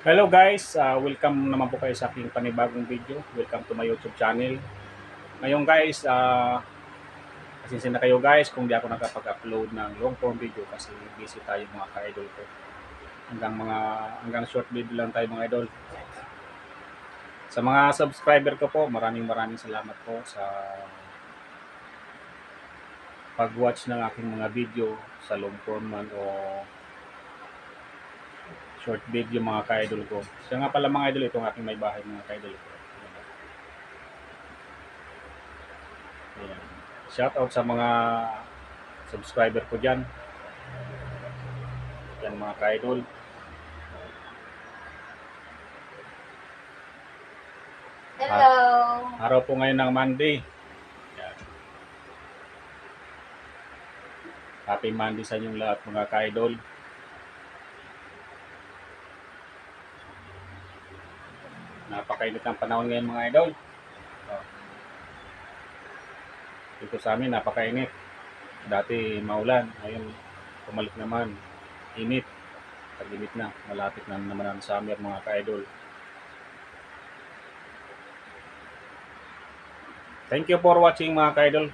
Hello guys, uh, welcome naman po kayo sa aking panibagong video. Welcome to my YouTube channel. Ngayon guys, uh, pasensya na kayo guys kung di ako nakapag-upload ng long form video kasi busy tayo mga ka-idol ko. Hanggang mga hanggang short video lang tayo mga idol. Sa mga subscriber ko po, maraming maraming salamat po sa pag-watch ng aking mga video sa long form man o short video mga ka-idol ko. Siya nga pala mga idol, itong aking may bahay mga ka-idol ko. Ayan. Shout out sa mga subscriber ko dyan. Yan mga ka-idol. Hello. Araw po ngayon ng Monday. Yan. Happy Monday sa inyong lahat mga ka-idol. Napakainit ang panahon ngayon mga idol. Oh. Dito sa amin napakainit. Dati maulan, ngayon pumalik naman. Init. Tag-init na. Malapit na naman ang summer mga ka-idol. Thank you for watching mga ka-idol.